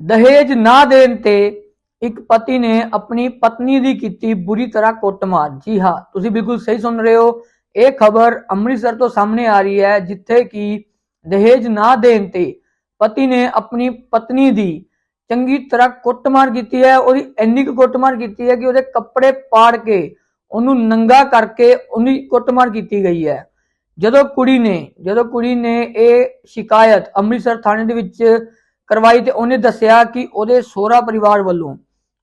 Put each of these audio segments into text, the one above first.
ਦਹੇਜ ਨਾ ਦੇਣ ਤੇ ਇੱਕ ਪਤੀ ਨੇ ਆਪਣੀ ਪਤਨੀ ਦੀ ਕੀਤੀ ਬੁਰੀ ਤਰ੍ਹਾਂ ਕੁੱਟਮਾਰ। ਜੀ ਹਾਂ, ਤੁਸੀਂ ਬਿਲਕੁਲ ਸਹੀ ਸੁਣ ਰਹੇ ਹੋ। ਇਹ ਖਬਰ ਅੰਮ੍ਰਿਤਸਰ ਤੋਂ ਸਾਹਮਣੇ ਆ ਰਹੀ ਹੈ, ਜਿੱਥੇ ਕਿ ਦਹੇਜ ਨਾ ਦੇਣ ਤੇ ਪਤੀ ਨੇ ਆਪਣੀ ਪਤਨੀ ਦੀ ਚੰਗੀ ਤਰ੍ਹਾਂ ਕੁੱਟਮਾਰ ਕੀਤੀ ਹੈ। ਉਹਦੀ ਇੰਨੀ ਕੁ ਕੁੱਟਮਾਰ ਕੀਤੀ ਹੈ ਕਿ ਉਹਦੇ ਕੱਪੜੇ ਪਾੜ ਕੇ ਉਹਨੂੰ ਨੰਗਾ ਕਰਕੇ ਉਹਦੀ ਕੁੱਟਮਾਰ ਕੀਤੀ ਗਈ ਹੈ। ਜਦੋਂ ਕੁੜੀ ਨੇ, ਜਦੋਂ ਕੁੜੀ ਨੇ ਇਹ ਸ਼ਿਕਾਇਤ ਅੰਮ੍ਰਿਤਸਰ ਥਾਣੇ ਦੇ ਵਿੱਚ ਕਰਵਾਈ ਤੇ ਉਹਨੇ ਦੱਸਿਆ ਕਿ ਉਹਦੇ ਸਹੁਰਾ ਪਰਿਵਾਰ ਵੱਲੋਂ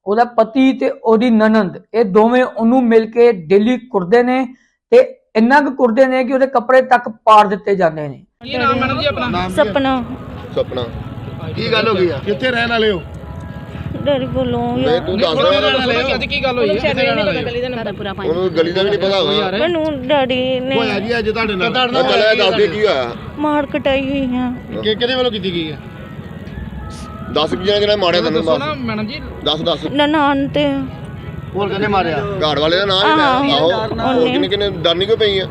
ਉਹਦਾ ਪਤੀ ਤੇ ਉਹਦੀ ਨਨੰਦ ਇਹ ਦੋਵੇਂ ਉਹਨੂੰ ਮਿਲ ਕੇ ਡੇਲੀ ਕੁੱਟਦੇ ਨੇ ਤੇ ਇੰਨਾ ਕੁ ਕੁੱਟਦੇ ਨੇ ਕਿ ਉਹਦੇ ਕੱਪੜੇ ਤੱਕ ਪਾੜ ਦਿੱਤੇ ਜਾਂਦੇ ਨੇ। ਕੀ ਨਾਮ ਮੈਡਮ ਜੀ ਆਪਣਾ? ਸਪਨਾ। ਸੁਪਨਾ। ਕੀ ਗੱਲ ਹੋ ਗਈ ਆ? ਕਿੱਥੇ ਰਹਿਣ ਵਾਲੇ ਹੋ? ਡਰ ਕੋਲੋਂ ਮੈਂ ਤੂੰ ਦੱਸ ਰਿਹਾ ਅੱਜ ਕੀ ਗੱਲ ਹੋਈ ਹੈ? ਕਿੱਥੇ ਰਹਿਣ ਵਾਲੇ? ਉਹਨੂੰ ਗਲੀ ਦਾ ਵੀ ਨਹੀਂ ਪਤਾ ਹੋਗਾ ਮੈਨੂੰ ਡੈਡੀ ਨੇ ਹੋਇਆ ਜੀ ਅੱਜ ਤੁਹਾਡੇ ਨਾਲ। ਚੱਲ ਇਹ ਦੱਸ ਦੇ ਕੀ ਹੋਇਆ? ਮਾਰ ਕਟਾਈ ਹੋਈ ਆ। ਕਿ ਕਿਹਦੇ ਵੱਲੋਂ ਕੀਤੀ ਗਈ ਹੈ ਦੱਸ ਕੀ ਜਣਾ ਜਿਹੜਾ ਮਾਰਿਆ ਤੈਨੂੰ ਦੱਸੋ ਨਾ ਮੈਡਮ ਜੀ। ਦੱਸ ਦੱਸ। ਨਨਾਣ ਤੇ। ਹੋਰ ਕਿਹਨੇ ਮਾਰਿਆ? ਘਾੜ ਵਾਲੇ ਦਾ ਨਾਮ ਹੀ ਲੈ ਆਹੋ। ਹੋਰ ਕਿੰਨੇ ਕਿੰਨੇ ਡਰਨੀ ਕਿਉਂ ਪਈ ਆ?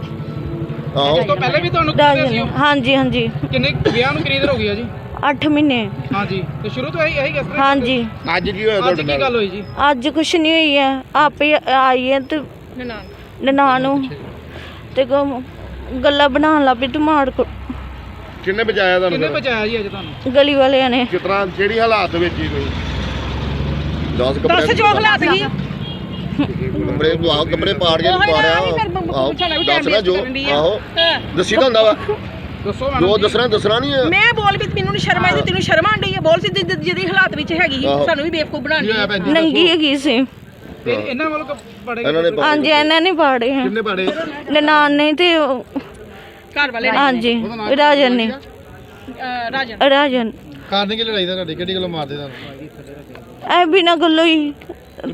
ਆਹੋ। ਉਸ ਤੋਂ ਪਹਿਲੇ ਵੀ ਤੁਹਾਨੂੰ ਕੁੱਟਦੇ ਸੀ? ਹਾਂਜੀ ਹਾਂਜੀ। ਕਿੰਨੇ ਵਿਆਹ ਨੂੰ ਕਿੰਨੀ ਦੇਰ ਹੋ ਗਈ ਆ ਜੀ? 8 ਮਹੀਨੇ। ਹਾਂਜੀ। ਤੇ ਸ਼ੁਰੂ ਤੋਂ ਇਹੀ ਇਹੀ ਕਿਸ ਤਰ੍ਹਾਂ ਹਾਂਜੀ। ਅੱਜ ਕੀ ਹੋਇਆ ਅੱਜ ਤੁਹਾਡੇ ਕੀ ਨਾਲ? ਗੱਲ ਹੋਈ ਜੀ? ਅੱਜ ਕੁਛ ਨਹੀਂ ਹੋਈ ਹੈ ਆਪੇ ਆਈ ਹੈ ਤੇ ਨਨਾਣ। ਨੂੰ। ਤੇ ਗੱਲਾਂ ਬਣਾਉਣ ਲੱਗ ਪਈ ਤੂੰ ਮਾਰ ਕੋ ਕਿੰਨੇ ਬਚਾਇਆ ਕਿੰਨੇ ਤੁਹਾਨੂੰ ਬਚਾਇਆ ਜੀ ਅੱਜ ਤੁਹਾਨੂੰ? ਗਲੀ ਵਾਲਿਆਂ ਨੇ। ਕਿਸ ਤਰ੍ਹਾਂ ਜਿਹੜੀ ਹਾਲਾਤ ਵਿੱਚ ਹੀ ਤੁਸੀਂ? 10 ਕੱਪੜੇ ਦੱਸ ਜੋ ਹਾਲਾਤ ਸੀ ਕੱਪੜੇ ਤੂੰ ਆਹ ਕੱਪੜੇ ਪਾੜ ਕੇ ਪਾੜਿਆ। ਆਹੋ ਦੱਸ ਨਾ ਜੋ ਆਹੋ ਦੱਸੀ ਤਾਂ ਹੁੰਦਾ ਵਾ। ਦੱਸੋ ਮੈਡਮ ਜੋ ਜੀ। ਦੱਸਣਾ ਦੱਸਣਾ ਨਹੀਂ ਹੈ ਮੈਂ ਬੋਲ ਵੀ ਮੈਨੂੰ ਨੀ ਸ਼ਰਮ ਆਈ ਤੇ ਤੈਨੂੰ ਸ਼ਰਮ ਆਂਦੀ ਹੈ ਬੋਲ ਸੀ ਜਿ- ਜਿ- ਜਿਹਦੀ ਹਾਲਾਤ ਵਿੱਚ ਹੈਗੀ ਸੀ ਆਹੋ। ਸਾਨੂੰ ਵੀ ਬੇਵਕੂਫ ਬਣਾਉਣੀ ਕੀ ਹੋਇਆ ਭੈਣ ਜੀ ਨੰਗੀ ਹੈਗੀ ਸੀ। ਇਹਨਾਂ ਵੱਲੋਂ ਪੜੇ ਇਹਨਾਂ ਨੇ ਹਾਂਜੀ ਇਹਨਾਂ ਨੇ ਪਾੜੇ ਕਿੰਨੇ ਪਾੜੇ? ਨਨਾਣ ਨੇ ਤੇ ਉਹ- ਘਰ ਵਾਲੇ ਨੇ, ਹਾਂਜੀ ਰਾਜਨ ਨੇ। ਅਹ, ਰਾਜਨ। ਰਾਜਨ। ਕਾਰਨ ਕੀ ਲੜਾਈ ਦਾ ਤੁਹਾਡੀ? ਕਿਹੜੀ ਗੱਲੋਂ ਮਾਰਦੇ ਤੁਹਾਨੂੰ? ਐ ਬਿਨਾ ਗੱਲੋਂ ਹੀ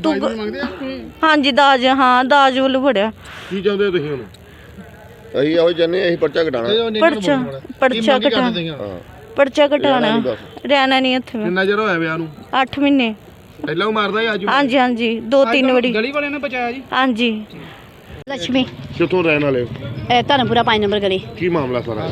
ਤੂੰ ਗ- ਮੰਗਦੇ ਆ? ਹਾਂਜੀ ਦਾਜ ਹਾਂ ਦਾਜ ਵੱਲ ਫੜਿਆ। ਕੀ ਚਾਹੁੰਦੇ ਹੋ ਤੁਸੀਂ ਹੁਣ ਅਸੀਂ ਇਹੋ ਜੰਨੇ ਅਸੀਂ ਪਰਚਾ ਘਟਾਣਾ ਪਰਚਾ ਪਰਚਾ ਘਟਾ ਹਾਂ। ਪਰਚਾ ਘਟਾਣਾ ਰਹਿਣਾ ਨਹੀਂ ਇੱਥੇ। ਮੈਂ ਕਿੰਨਾ ਚਿਰ ਹੋਇਆ ਵਿਆਹ ਨੂੰ? 8 ਮਹੀਨੇ। ਪਹਿਲਾਂ ਉਹ ਮਾਰਦਾ ਸੀ ਅੱਜ ਹਾਂਜੀ ਹਾਂਜੀ। ਦੋ ਤਿੰਨ ਵਾਰੀ। ਗਲੀ ਵਾਲਿਆਂ ਨੇ ਬਚਾਇਆ ਜੀ। ਹਾਂਜੀ। ਲక్ష్ਮੀ ਕਿੱਥੋਂ ਰਹਿਣ ਵਾਲੇ ਹੋ? ਧਰਮਪੁਰਾ 5 ਨੰਬਰ ਗਲੀ। ਕੀ ਮਾਮਲਾ ਸਾਰਾ?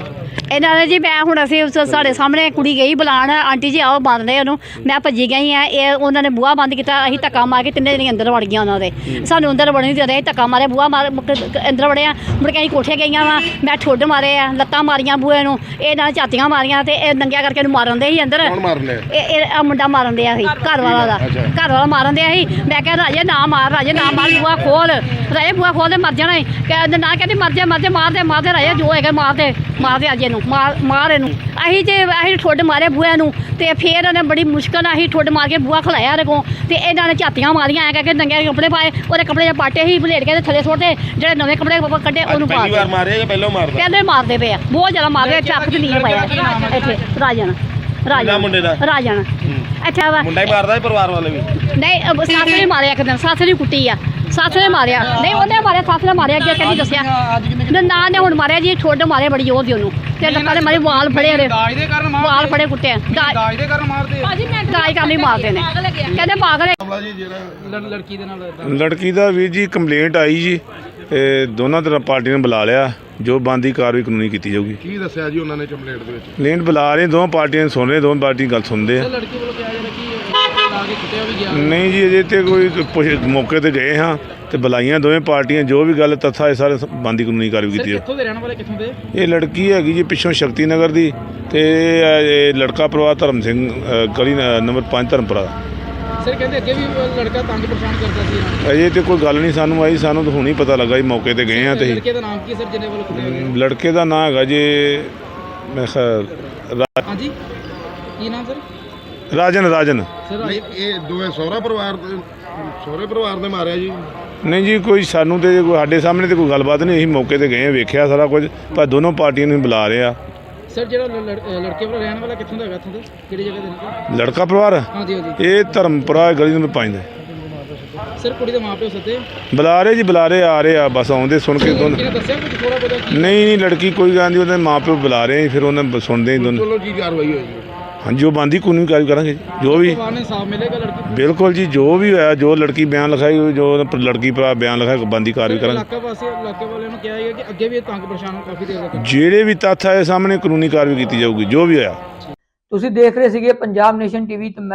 ਇਹਨਾਂ ਨੇ ਜੀ ਮੈਂ ਹੁਣ ਅਸੀਂ ਉਸ ਸਾਡੇ ਸਾਹਮਣੇ ਕੁੜੀ ਗਈ ਬੁਲਾਣ ਆਂਟੀ ਜੀ ਆਓ ਬੰਦ ਰਹੇ ਉਹਨੂੰ। ਮੈਂ ਭੱਜੀ ਗਈ ਆ। ਇਹ ਉਹਨਾਂ ਨੇ ਬੂਹਾ ਬੰਦ ਕੀਤਾ। ਅਸੀਂ ਧੱਕਾ ਮਾਰ ਕੇ ਤਿੰਨੇ ਜਣੇ ਅੰਦਰ ਵੜ ਗਈਆਂ ਉਹਨਾਂ ਦੇ। ਸਾਨੂੰ ਅੰਦਰ ਵੜਨ ਨਹੀਂ ਰਹੇ ਧੱਕਾ ਮਾਰੇ ਬੂਹਾ ਮਾਰ ਮੁੜ ਕੇ ਅੰਦਰ ਵੜਿਆ ਮੁੜ ਕੇ ਅਸੀਂ ਕੋਠੇ ਗਈਆਂ ਵਾ। ਮੈਂ ਠੁੱਡ ਮਾਰੇ ਆ। ਲੱਤਾਂ ਮਾਰੀਆਂ ਬੂਹੇ ਨੂੰ। ਇਹ ਨਾਲ ਝਾਤੀਆਂ ਮਾਰੀਆਂ ਤੇ ਇਹ ਨੰਗਿਆ ਕਰਕੇ ਇਹਨੂੰ ਮਾਰਨ ਦੇ ਸੀ ਅੰਦਰ। ਕੌਣ ਮਾਰਨੇ ਇਹ ਇਹ ਆਹ ਮੁੰਡਾ ਮਾਰਨ ਦਿਆ ਸੀ। ਘਰ ਵਾਲਾ ਦਾ। ਅੱਛਾ। ਘਰ ਵਾਲਾ ਮਾਰਨ ਦਿਆ ਸੀ। ਮੈਂ ਕਿਹਾ ਰਾਜੇ ਨਾ ਮਾਰ ਰਾਜੇ ਨਾ ਮਾਰ। ਬੂਆ ਖੋਲ। ਰਾਜੇ ਬੂਆ ਖੋਲ ਮਰ ਜਾਣਾ ਏ। ਕਹਿੰਦੇ ਨਾ ਕਹਿੰਦੀ ਮਰ ਜਾ ਮਰ ਜਾ ਮਾਰ ਦੇ ਮਾਰ ਦੇ ਰਾਜੇ ਜੋ ਹੈਗਾ ਮਾਰ ਦੇ ਮਾਰ ਦੇ ਅਜੇ ਨੂੰ ਮਾਰ ਮਾਰ ਇਹਨੂੰ। ਅਸੀਂ ਤੇ ਅਸੀਂ ਠੁੱਡ ਮਾਰੇ ਬੂਆ ਨੂੰ ਤੇ ਫੇਰ ਉਹਨੇ ਬੜੀ ਮੁਸ਼ਕਲ ਨਾਲ ਅਸੀਂ ਠੁੱਡ ਮਾਰ ਕੇ ਬੂਆ ਖਲਾਇਆ ਰਗੋਂ ਤੇ ਇਹਨਾਂ ਨੇ ਝਾਤੀਆਂ ਮਾਰੀਆਂ ਐ ਕਰਕੇ ਨੰਗੇ ਕੱਪੜੇ ਪਾਏ ਉਹਦੇ ਕੱਪੜੇ ਜੇ ਪਾਟੇ ਹੀ ਬਲੇਡ ਕੇ ਤੇ ਥੱਲੇ ਸੁੱਟੇ ਜਿਹੜੇ ਨਵੇਂ ਕੱਪੜੇ ਕੱਢੇ ਉਹਨੂੰ ਪਾ ਪਹਿਲੀ ਵਾਰ ਮਾਰਿਆ ਜਾਂ ਪਹਿਲਾਂ ਮਾਰਦਾ? ਕਹਿੰਦੇ ਮਾਰਦੇ ਪਏ ਆ ਬਹੁਤ ਜ਼ਿਆਦਾ ਮਾਰਦੇ ਆ ਚੱਕ ਤੇ ਨਹੀਂ ਪਾਇਆ। ਇੱਥੇ ਰਾਜਨ ਰਾਜਨ ਮੁੰਡੇ ਦਾ? ਰਾਜਨ ਅੱਛਾ ਵਾ। ਮੁੰਡਾ ਹੀ ਮਾਰਦਾ ਪਰਿਵਾਰ ਵਾਲੇ ਵੀ? ਨਹੀਂ ਸੱਸ ਨੇ ਮਾਰਿਆ ਇੱਕ ਦਿਨ ਸੱਸ ਨੇ ਕੁੱਟੀ ਆ। ਸੱਸ ਨੇ ਮਾਰਿਆ। ਨਹੀਂ ਉਹਨੇ ਮਾਰਿਆ ਸੱਸ ਨੇ ਮਾਰਿਆ ਅੱਗੇ ਕਹਿੰਦੀ ਦੱਸਿਆ। ਨਾ ਨਾ ਨੇ ਹੁਣ ਮਾਰਿਆ ਜੀ ਠੋਡ ਮਾਰਿਆ ਬੜੀ ਜ਼ੋਰ ਦੀ ਉਹਨੂੰ। ਤੇ ਲੱਤਾਂ ਦੇ ਮਾਰੇ ਵਾਲ ਫੜੇ ਉਹਦੇ। ਦਾਜ ਦੇ ਕਾਰਨ ਵਾਲ ਫੜੇ ਕੁੱਟੇ ਦਾਜ ਦੇ ਕਾਰਨ ਮਾਰਦੇ ਆ। ਦਾਜ ਕਰਨੀ ਮਾਰਦੇ ਨੇ? ਕਹਿੰਦੇ ਪਾਗਲ ਹੈ। ਮਾਮਲਾ ਜੀ ਜਿਹੜਾ ਲੜ- ਲੜਕੀ ਦੇ ਨਾਲ ਏਦਾਂ। ਲੜਕੀ ਦਾ ਵੀਰ ਜੀ ਕੰਪਲੇਂਟ ਆਈ ਜੀ ਤੇ ਦੋਨਾਂ ਤਰ੍ਹਾਂ ਪਾਰਟੀਆਂ ਨੇ ਬੁਲਾ ਲਿਆ। ਜੋ ਬੰਦੀ ਕਾਰਵਾਈ ਕਾਨੂੰਨੀ ਕੀਤੀ ਜਾਊਗੀ। ਕੀ ਦੱਸਿਆ ਜੀ ਉਹਨਾਂ ਨੇ ਕੰਪਲੇਂਟ ਦੇ ਵਿੱਚ? ਕੰਪਲੇਂਟ ਬੁਲਾ ਰਹੇ ਦੋਵਾਂ ਪਾਰਟੀਆਂ ਨੂੰ ਸੁਣ ਰਹੇ ਦੋਵਾਂ ਪਾਰਟੀ ਗੱਲ ਸੁਣਦੇ ਆ। ਤੇ ਲੜਕੀ ਵੱਲੋਂ ਕਿਹਾ ਜਾ ਰਿਹਾ ਕਿ ਲਾ ਕੇ ਕੁੱਟਿਆ ਵੀ ਗਿਆ। ਨਹੀਂ ਜੀ ਅਜੇ ਤੇ ਕੋਈ ਪੁੱਛ- ਮੌਕੇ ਤੇ ਗਏ ਹਾਂ ਤੇ ਬੁਲਾਈਆਂ ਦੋਵੇਂ ਪਾਰਟੀਆਂ ਜੋ ਵੀ ਗੱਲ ਤੱਥਾ ਇਹ ਸਾਰੇ ਬੰਦੀ ਕਾਨੂੰਨੀ ਕਾਰਵਾਈ ਕੀਤੀ ਹੈ। ਕਿੱਥੋਂ ਦੇ ਰਹਿਣ ਵਾਲੇ ਕਿੱਥੋਂ ਦੇ? ਇਹ ਲੜਕੀ ਹੈਗੀ ਜੀ ਪਿੱਛੋਂ ਸ਼ਕਤੀ ਨਗਰ ਦੀ ਤੇ ਇਹ ਲੜਕਾ ਪਰਿਵਾਰ ਧਰਮ ਸਿੰਘ ਅ, ਗਲੀ ਨ- ਨੰਬਰ 5 ਧਰਮਪੁਰਾ ਸਰ ਕਹਿੰਦੇ ਅੱਗੇ ਵੀ ਲੜਕਾ ਤੰਗ ਪਰੇਸ਼ਾਨ ਕਰਦਾ ਸੀ। ਇਹਨਾਂ। ਅਜੇ ਤੇ ਕੋਈ ਗੱਲ ਨਹੀਂ ਸਾਨੂੰ ਆਈ ਸਾਨੂੰ ਤਾਂ ਹੁਣੀ ਪਤਾ ਲੱਗਾ ਜੀ ਮੌਕੇ ਤੇ ਗਏ ਹਾਂ ਤੇ ਲੜਕੇ ਦਾ ਨਾਮ ਕੀ ਹੈ ਸਰ ਜਿਹਨੇ ਵੱਲੋਂ ਕੁੱਟਿਆ ਗਿਆ? ਲੜਕੇ ਦਾ ਨਾਂ ਹੈਗਾ ਜੀ ਮੈਂ ਖਿਆਲ ਰਾ- ਹਾਂਜੀ। ਕੀ ਨਾਮ ਸਰ? ਰਾਜਨ ਰਾਜਨ। ਸਰ ਨਹੀਂ ਇਹ ਦੋਵੇਂ ਸਹੁਰਾ ਪਰਿਵਾਰ ਦੇ ਸਹੁਰੇ ਪਰਿਵਾਰ ਨੇ ਮਾਰਿਆ ਜੀ। ਨਹੀਂ ਜੀ ਕੋਈ ਸਾਨੂੰ ਤੇ ਕੋਈ ਸਾਡੇ ਸਾਹਮਣੇ ਤੇ ਕੋਈ ਗੱਲਬਾਤ ਨਹੀਂ ਅਸੀਂ ਮੌਕੇ ਤੇ ਗਏ ਵੇਖਿਆ ਸਾਰਾ ਕੁਝ ਪਰ ਦੋਨੋਂ ਪਾਰਟੀਆਂ ਨੂੰ ਬੁਲਾ ਰਹੇ ਆ। ਸਰ ਜਿਹੜਾ ਲੜ- ਲੜ- ਲੜਕੇ ਵੱਲੋਂ ਰਹਿਣ ਵਾਲਾ ਕਿੱਥੋਂ ਦਾ ਹੈਗਾ ਇੱਥੋਂ ਦਾ? ਕਿਹੜੀ ਜਗ੍ਹਾ ਦੇ ਨੇ? ਲੜਕਾ ਪਰਿਵਾਰ? ਹਾਂਜੀ ਹਾਂਜੀ। ਇਹ ਧਰਮਪੁਰਾ ਗਲੀ ਨੰਬਰ 5 ਦਾ। ਸਰ ਕੁੜੀ ਦੇ ਮਾਪਿਓ ਸੱਦੇ ਬੁਲਾ ਰਹੇ ਜੀ ਬੁਲਾ ਰਹੇ ਆ ਰਹੇ ਆ ਬਸ ਆਉਂਦੇ ਸੁਣ ਕੇ ਦੋਨ। ਕਿਹਨੇ ਦੱਸਿਆ ਕੁਝ ਥੋੜਾ ਬਹੁਤਾ? ਕੀ ਨਹੀਂ ਨਹੀਂ ਲੜਕੀ ਕੋਈ ਗੱਲ ਨਹੀਂ ਉਹਦੇ ਮਾਪਿਓ ਬੁਲਾ ਰਹੇ ਆ, ਫਿਰ ਉਹਨਾਂ ਸੁਣਦੇ ਹੀ ਦੋਨ। ਚਲੋ ਕੀ ਕਾਰਵਾਈ ਹੋਈ ਜੀ ਹਾਂਜੀ ਉਹ ਬੰਦੀ ਕਾਨੂੰਨੀ ਕਾਰਜ ਕਰਾਂਗੇ ਜੀ, ਜੋ ਵੀ ਪਰਿਵਾਰ ਨੇ ਸਾਫ਼ ਮਿਲੇਗਾ ਲੜਕੀ ਬਿਲਕੁਲ ਜੀ ਜੋ ਵੀ ਹੋਇਆ ਜੋ ਲੜਕੀ ਬਿਆਨ ਲਿਖਾਈ ਜੋ ਲੜਕੀ ਭਰਾ ਬਿਆਨ ਲਿਖਾਇਆ ਬੰਦੀ ਕਾਰਵਾਈ ਕਰਾਂਗੇ। ਇਲਾਕਾ ਵਾਸੀ ਇਲਾਕੇ ਵਾਲਿਆਂ ਨੂੰ ਕਿਹਾ ਹੈ ਕਿ ਅੱਗੇ ਵੀ ਇਹ ਤੰਗ ਪਰੇਸ਼ਾਨ ਹੋ ਕਾਫੀ ਦੇਰ ਤੱਕ। ਜਿਹੜੇ ਵੀ ਤੱਥ ਆਏ ਸਾਹਮਣੇ ਕਾਨੂੰਨੀ ਕਾਰਵਾਈ ਕੀਤੀ ਜਾਊਗੀ ਜੋ ਵੀ ਹੋਇਆ। ਤੁਸੀਂ ਦੇਖ ਰਹੇ ਸੀਗੇ ਪੰਜਾਬ ਨੇਸ਼ਨ ਟੀਵੀ ਤੇ ਮੈਂ